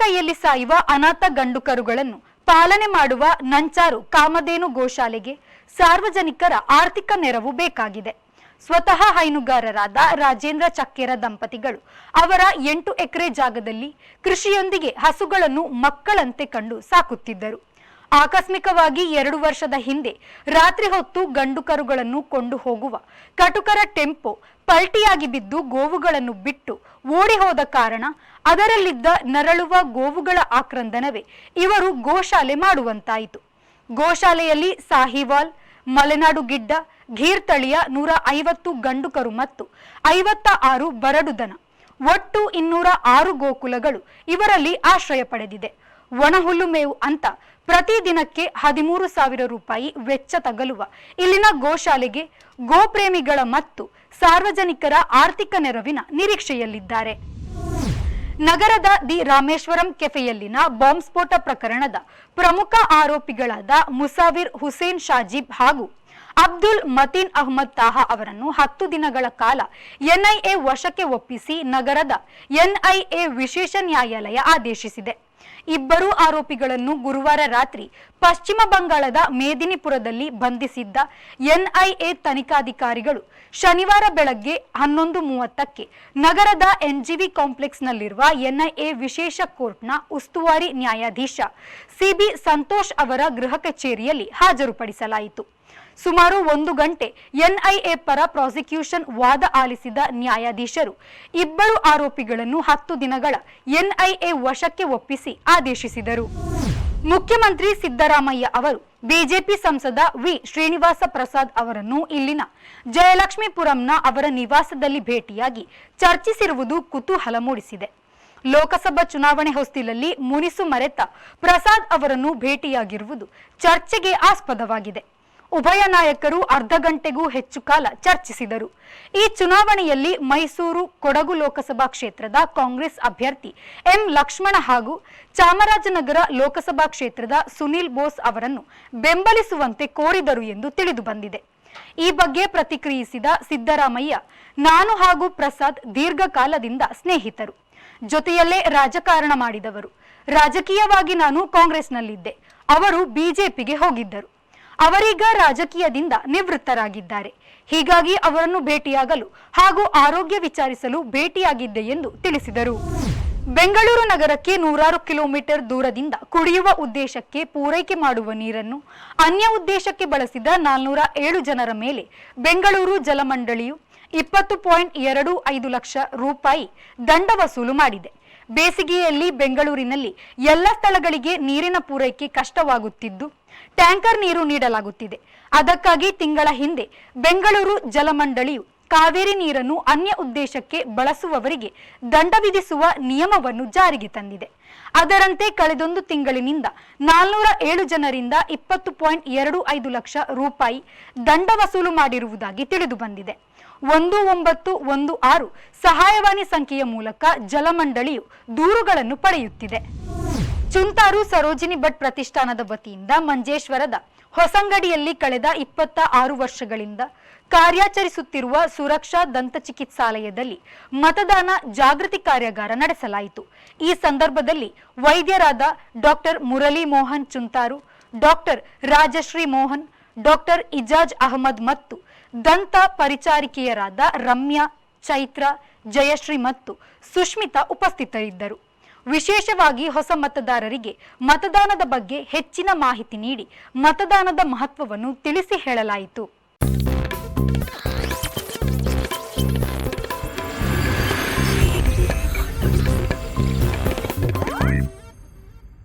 ಗೋಶಾಲೆಯಲ್ಲಿ ಸಾಯುವ ಅನಾಥ ಗಂಡು ಕರುಗಳನ್ನು ಪಾಲನೆ ಮಾಡುವ ನಂಚಾರು ಕಾಮಧೇನು ಗೋಶಾಲೆಗೆ ಸಾರ್ವಜನಿಕರ ಆರ್ಥಿಕ ನೆರವು ಬೇಕಾಗಿದೆ. ಸ್ವತಃ ಹೈನುಗಾರರಾದ ರಾಜೇಂದ್ರ ಚಕ್ಕೆರ ದಂಪತಿಗಳು ಅವರ ಎಂಟು ಎಕರೆ ಜಾಗದಲ್ಲಿ ಕೃಷಿಯೊಂದಿಗೆ ಹಸುಗಳನ್ನು ಮಕ್ಕಳಂತೆ ಕಂಡು ಸಾಕುತ್ತಿದ್ದರು. ಆಕಸ್ಮಿಕವಾಗಿ ಎರಡು ವರ್ಷದ ಹಿಂದೆ ರಾತ್ರಿ ಹೊತ್ತು ಗಂಡು ಕರುಗಳನ್ನು ಕೊಂಡು ಹೋಗುವ. ಕಟುಕರ ಟೆಂಪೋ ಪಲ್ಟಿಯಾಗಿ ಬಿದ್ದು ಗೋವುಗಳನ್ನು ಬಿಟ್ಟು ಓಡಿ ಹೋದ ಕಾರಣ ಅದರಲ್ಲಿದ್ದ ನರಳುವ ಗೋವುಗಳ ಆಕ್ರಂದನವೇ ಇವರು ಗೋಶಾಲೆ ಮಾಡುವಂತಾಯಿತು. ಗೋಶಾಲೆಯಲ್ಲಿ ಸಾಹಿವಾಲ್, ಮಲೆನಾಡು ಗಿಡ್ಡ, ಘೀರ್ ತಳಿಯ ನೂರ ಐವತ್ತು ಗಂಡುಕರು ಮತ್ತು ಐವತ್ತ ಆರು ಬರಡು ದನ, ಒಟ್ಟು ಇನ್ನೂರ ಆರು ಗೋಕುಲಗಳು ಇವರಲ್ಲಿ ಆಶ್ರಯ ಪಡೆದಿದೆ. ಒಣಹುಲ್ಲು ಮೇವು ಅಂತ ಪ್ರತಿ ದಿನಕ್ಕೆ ಹದಿಮೂರು ಸಾವಿರ ರೂಪಾಯಿ ವೆಚ್ಚ ತಗಲುವ. ಇಲ್ಲಿನ ಗೋಶಾಲೆಗೆ ಗೋಪ್ರೇಮಿಗಳ ಮತ್ತು ಸಾರ್ವಜನಿಕರ ಆರ್ಥಿಕ ನೆರವಿನ ನಿರೀಕ್ಷೆಯಲ್ಲಿದ್ದಾರೆ. ನಗರದ ದಿ ರಾಮೇಶ್ವರಂ ಕೆಫೆಯಲ್ಲಿನ ಬಾಂಬ್ ಸ್ಫೋಟ ಪ್ರಕರಣದ ಪ್ರಮುಖ ಆರೋಪಿಗಳಾದ ಮುಸಾವಿರ್ ಹುಸೇನ್ ಶಾಜೀಬ್ ಹಾಗೂ ಅಬ್ದುಲ್ ಮತೀನ್ ಅಹ್ಮದ್ ತಾಹಾ ಅವರನ್ನು ಹತ್ತು ದಿನಗಳ ಕಾಲ ಎನ್ಐಎ ವಶಕ್ಕೆ ಒಪ್ಪಿಸಿ ನಗರದ ಎನ್ಐಎ ವಿಶೇಷ ನ್ಯಾಯಾಲಯ ಆದೇಶಿಸಿದೆ. ಇಬ್ಬರು ಆರೋಪಿಗಳನ್ನು ಗುರುವಾರ ರಾತ್ರಿ ಪಶ್ಚಿಮ ಬಂಗಾಳದ ಮೇದಿನಿಪುರದಲ್ಲಿ ಬಂಧಿಸಿದ್ದ ಎನ್ಐಎ ತನಿಖಾಧಿಕಾರಿಗಳು ಶನಿವಾರ ಬೆಳಗ್ಗೆ ಹನ್ನೊಂದು ಮೂವತ್ತಕ್ಕೆ ನಗರದ ಎನ್ಜಿವಿ ಕಾಂಪ್ಲೆಕ್ಸ್ನಲ್ಲಿರುವ ಎನ್ಐಎ ವಿಶೇಷ ಕೋರ್ಟ್ನ ಉಸ್ತುವಾರಿ ನ್ಯಾಯಾಧೀಶ ಸಿಬಿ ಸಂತೋಷ್ ಅವರ ಗೃಹ ಕಚೇರಿಯಲ್ಲಿ ಹಾಜರುಪಡಿಸಲಾಯಿತು. ಸುಮಾರು ಒಂದು ಗಂಟೆ ಎನ್ಐಎ ಪರ ಪ್ರಾಸಿಕ್ಯೂಷನ್ ವಾದ ಆಲಿಸಿದ ನ್ಯಾಯಾಧೀಶರು. ಇಬ್ಬರು ಆರೋಪಿಗಳನ್ನು ಹತ್ತು ದಿನಗಳ ಎನ್ಐಎ ವಶಕ್ಕೆ ಒಪ್ಪಿಸಿ ಆದೇಶಿಸಿದರು. ಮುಖ್ಯಮಂತ್ರಿ ಸಿದ್ದರಾಮಯ್ಯ ಅವರು ಬಿಜೆಪಿ ಸಂಸದ ವಿ. ಶ್ರೀನಿವಾಸ ಪ್ರಸಾದ್ ಅವರನ್ನು ಇಲ್ಲಿನ ಜಯಲಕ್ಷ್ಮೀಪುರಂನ ಅವರ ನಿವಾಸದಲ್ಲಿ ಭೇಟಿಯಾಗಿ ಚರ್ಚಿಸಿರುವುದು ಕುತೂಹಲ ಮೂಡಿಸಿದೆ. ಲೋಕಸಭಾ ಚುನಾವಣೆ ಹೊಸ್ತಿಲಲ್ಲಿ ಮುನಿಸು ಮರೆತ ಪ್ರಸಾದ್ ಅವರನ್ನು ಭೇಟಿಯಾಗಿರುವುದು ಚರ್ಚೆಗೆ ಆಸ್ಪದವಾಗಿದೆ. ಉಭಯ ನಾಯಕರು ಅರ್ಧ ಗಂಟೆಗೂ ಹೆಚ್ಚು ಕಾಲ ಚರ್ಚಿಸಿದರು. ಈ ಚುನಾವಣೆಯಲ್ಲಿ ಮೈಸೂರು ಕೊಡಗು ಲೋಕಸಭಾ ಕ್ಷೇತ್ರದ ಕಾಂಗ್ರೆಸ್ ಅಭ್ಯರ್ಥಿ ಎಂ ಲಕ್ಷ್ಮಣ ಹಾಗೂ ಚಾಮರಾಜನಗರ ಲೋಕಸಭಾ ಕ್ಷೇತ್ರದ ಸುನಿಲ್ ಬೋಸ್ ಅವರನ್ನು ಬೆಂಬಲಿಸುವಂತೆ ಕೋರಿದರು ಎಂದು ತಿಳಿದು ಬಂದಿದೆ. ಈ ಬಗ್ಗೆ ಪ್ರತಿಕ್ರಿಯಿಸಿದ ಸಿದ್ದರಾಮಯ್ಯ, ನಾನು ಹಾಗೂ ಪ್ರಸಾದ್ ದೀರ್ಘಕಾಲದಿಂದ ಸ್ನೇಹಿತರು. ಜೊತೆಯಲ್ಲೇ ರಾಜಕಾರಣ ಮಾಡಿದವರು. ರಾಜಕೀಯವಾಗಿ ನಾನು ಕಾಂಗ್ರೆಸ್ನಲ್ಲಿದ್ದೆ. ಅವರು ಬಿಜೆಪಿಗೆ ಹೋಗಿದ್ದರು. ಅವರೀಗ ರಾಜಕೀಯದಿಂದ ನಿವೃತ್ತರಾಗಿದ್ದಾರೆ. ಹೀಗಾಗಿ ಅವರನ್ನು ಭೇಟಿಯಾಗಲು ಹಾಗೂ ಆರೋಗ್ಯ ವಿಚಾರಿಸಲು ಭೇಟಿಯಾಗಿದ್ದೆ ಎಂದು ತಿಳಿಸಿದರು. ಬೆಂಗಳೂರು ನಗರಕ್ಕೆ ನೂರಾರು ಕಿಲೋಮೀಟರ್ ದೂರದಿಂದ ಕುಡಿಯುವ ಉದ್ದೇಶಕ್ಕೆ ಪೂರೈಕೆ ಮಾಡುವ ನೀರನ್ನು ಅನ್ಯ ಉದ್ದೇಶಕ್ಕೆ ಬಳಸಿದ ನಾಲ್ನೂರ ಏಳು ಜನರ ಮೇಲೆ ಬೆಂಗಳೂರು ಜಲಮಂಡಳಿಯು ಇಪ್ಪತ್ತು ಪಾಯಿಂಟ್ ಎರಡು ಐದು ಲಕ್ಷ ರೂಪಾಯಿ ದಂಡ ವಸೂಲು ಮಾಡಿದೆ. ಬೇಸಿಗೆಯಲ್ಲಿ ಬೆಂಗಳೂರಿನಲ್ಲಿ ಎಲ್ಲ ಸ್ಥಳಗಳಿಗೆ ನೀರಿನ ಪೂರೈಕೆ ಕಷ್ಟವಾಗುತ್ತಿದ್ದು ಟ್ಯಾಂಕರ್ ನೀರು ನೀಡಲಾಗುತ್ತಿದೆ. ಅದಕ್ಕಾಗಿ ತಿಂಗಳ ಹಿಂದೆ ಬೆಂಗಳೂರು ಜಲಮಂಡಳಿಯು ಕಾವೇರಿ ನೀರನ್ನು ಅನ್ಯ ಉದ್ದೇಶಕ್ಕೆ ಬಳಸುವವರಿಗೆ ದಂಡ ವಿಧಿಸುವ ನಿಯಮವನ್ನು ಜಾರಿಗೆ ತಂದಿದೆ. ಅದರಂತೆ ಕಳೆದೊಂದು ತಿಂಗಳಿನಿಂದ ನಾಲ್ನೂರ ಏಳು ಜನರಿಂದ ಇಪ್ಪತ್ತು ಪಾಯಿಂಟ್ ಎರಡು ಐದು ಲಕ್ಷ ರೂಪಾಯಿ ದಂಡ ವಸೂಲು ಮಾಡಿರುವುದಾಗಿ ತಿಳಿದು ಬಂದಿದೆ. ಒಂದು ಒಂಬತ್ತು ಒಂದು ಆರು ಸಹಾಯವಾಣಿ ಸಂಖ್ಯೆಯ ಮೂಲಕ ಜಲಮಂಡಳಿಯು ದೂರುಗಳನ್ನು ಪಡೆಯುತ್ತಿದೆ. ಚುಂತಾರು ಸರೋಜಿನಿ ಭಟ್ ಪ್ರತಿಷ್ಠಾನದ ವತಿಯಿಂದ ಮಂಜೇಶ್ವರದ ಹೊಸಂಗಡಿಯಲ್ಲಿ ಕಳೆದ ಇಪ್ಪತ್ತ ಆರು ವರ್ಷಗಳಿಂದ ಕಾರ್ಯಾಚರಿಸುತ್ತಿರುವ ಸುರಕ್ಷಾ ದಂತ ಚಿಕಿತ್ಸಾಲಯದಲ್ಲಿ ಮತದಾನ ಜಾಗೃತಿ ಕಾರ್ಯಾಗಾರ ನಡೆಸಲಾಯಿತು. ಈ ಸಂದರ್ಭದಲ್ಲಿ ವೈದ್ಯರಾದ doctor Murali Mohan Chuntaru, doctor Rajashree Mohan, doctor Ejaz Ahmed ಮತ್ತು ದಂತ ಪರಿಚಾರಿಕೆಯರಾದ ರಮ್ಯಾ, ಚೈತ್ರ, ಜಯಶ್ರೀ ಮತ್ತು ಸುಷ್ಮಿತಾ ಉಪಸ್ಥಿತರಿದ್ದರು. ವಿಶೇಷವಾಗಿ ಹೊಸ ಮತದಾರರಿಗೆ ಮತದಾನದ ಬಗ್ಗೆ ಹೆಚ್ಚಿನ ಮಾಹಿತಿ ನೀಡಿ ಮತದಾನದ ಮಹತ್ವವನ್ನು ತಿಳಿಸಿ ಹೇಳಲಾಯಿತು.